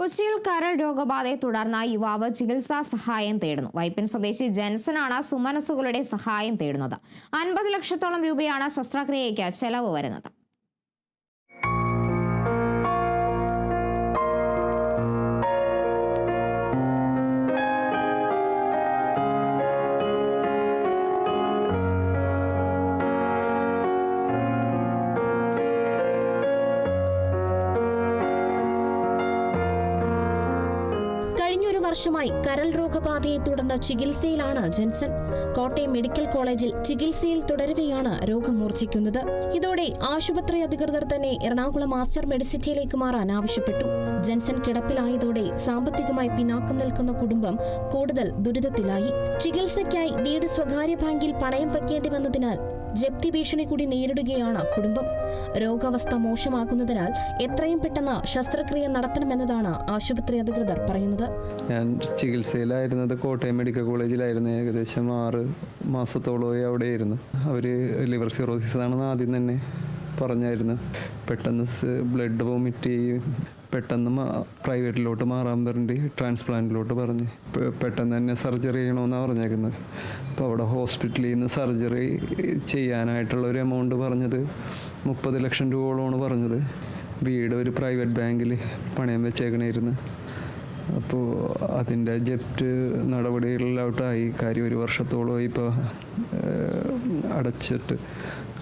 കൊച്ചിയിൽ കരൾ രോഗബാധയെ തുടർന്ന് യുവാവ് ചികിത്സാ സഹായം തേടുന്നു. വൈപ്പിൻ സ്വദേശി ജെൻസനാണ് സുമനസുകളുടെ സഹായം തേടുന്നത്. അൻപത് ലക്ഷത്തോളം രൂപയാണ് ശസ്ത്രക്രിയയ്ക്ക് ചെലവ് വരുന്നത്. കഴിഞ്ഞൊരു വർഷമായി കരൾ രോഗബാധയെ തുടർന്ന് ചികിത്സയിലാണ് ജെൻസൺ. കോട്ടയം മെഡിക്കൽ കോളേജിൽ ചികിത്സയിൽ തുടരവെയാണ് രോഗം മൂർച്ഛിക്കുന്നത് ഇതോടെ ആശുപത്രി അധികൃതർ തന്നെ എറണാകുളം മാസ്റ്റർ മെഡിസിറ്റിയിലേക്ക് മാറാൻ ആവശ്യപ്പെട്ടു. ജെൻസൺ കിടപ്പിലായതോടെ സാമ്പത്തികമായി പിന്നാക്കം നിൽക്കുന്ന കുടുംബം കൂടുതൽ ദുരിതത്തിലായി. ചികിത്സയ്ക്കായി വീട് സ്വകാര്യ ബാങ്കിൽ പണയം വയ്ക്കേണ്ടി വന്നതിനാൽ ജപ്തി ഭീഷണി കൂടി നേരിടുകയാണ് കുടുംബം. രോഗാവസ്ഥ മോശമാകുന്നതിനാൽ എത്രയും പെട്ടെന്ന് ശസ്ത്രക്രിയ നടത്തണമെന്നതാണ് ആശുപത്രി അധികൃതർ പറയുന്നത്. ഞാൻ ചികിത്സയിലായിരുന്നത് കോട്ടയം മെഡിക്കൽ കോളേജിലായിരുന്നു. ഏകദേശം ആറ് മാസത്തോളമായി അവിടെയായിരുന്നു. അവർ ലിവർ സിറോസിസ് ആണെന്ന് ആദ്യം തന്നെ പറഞ്ഞായിരുന്നു. പെട്ടെന്ന് ബ്ലഡ് വോമിറ്റ് ചെയ്യും. പെട്ടെന്ന് പ്രൈവറ്റിലോട്ട് മാറാൻ പറഞ്ഞിട്ട് ട്രാൻസ്പ്ലാന്റിലോട്ട് പറഞ്ഞ്. പെട്ടെന്ന് തന്നെ സർജറി ചെയ്യണമെന്നാണ് പറഞ്ഞേക്കുന്നത്. അപ്പോൾ അവിടെ ഹോസ്പിറ്റലിൽ നിന്ന് സർജറി ചെയ്യാനായിട്ടുള്ള ഒരു എമൗണ്ട് പറഞ്ഞത് മുപ്പത് ലക്ഷം രൂപയോളമാണ് പറഞ്ഞത്. വീട് ഒരു പ്രൈവറ്റ് ബാങ്കിൽ പണയം വെച്ചേക്കണായിരുന്നു. അപ്പോൾ അതിന്റെ ജപ്റ്റ് നടപടികളിലോട്ടായി. കാര്യം ഒരു വർഷത്തോളമായി ഇപ്പോൾ അടച്ചിട്ട്.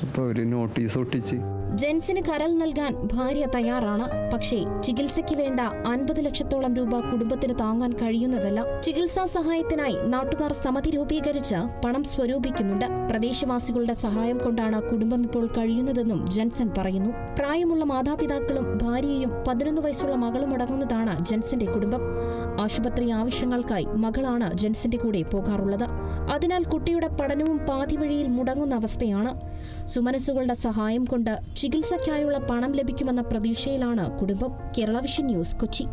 അപ്പോൾ ഒരു നോട്ടീസ് ഒട്ടിച്ച്. ജെൻസിന് കരൾ നൽകാൻ ഭാര്യ തയ്യാറാണ്. പക്ഷേ ചികിത്സയ്ക്ക് വേണ്ട അൻപത് ലക്ഷത്തോളം രൂപ കുടുംബത്തിന് താങ്ങാൻ കഴിയുന്നതല്ല. ചികിത്സാ സഹായത്തിനായി നാട്ടുകാർ സമിതി രൂപീകരിച്ച് പണം സ്വരൂപിക്കുന്നുണ്ട്. പ്രദേശവാസികളുടെ സഹായം കൊണ്ടാണ് കുടുംബം ഇപ്പോൾ കഴിയുന്നതെന്നും ജെൻസൺ പറയുന്നു. പ്രായമുള്ള മാതാപിതാക്കളും ഭാര്യയും പതിനൊന്ന് വയസ്സുള്ള മകളും അടങ്ങുന്നതാണ് ജെൻസന്റെ കുടുംബം. ആശുപത്രി ആവശ്യങ്ങൾക്കായി മകളാണ് ജെൻസന്റെ കൂടെ പോകാറുള്ളത്. അതിനാൽ കുട്ടിയുടെ പഠനവും പാതിവഴിയിൽ മുടങ്ങുന്ന അവസ്ഥയാണ്. സുമനസുകളുടെ സഹായം കൊണ്ട് ചികിത്സയ്ക്കായുള്ള പണം ലഭിക്കുമെന്ന പ്രതീക്ഷയിലാണ് കുടുംബം. Kerala vision news Kochi.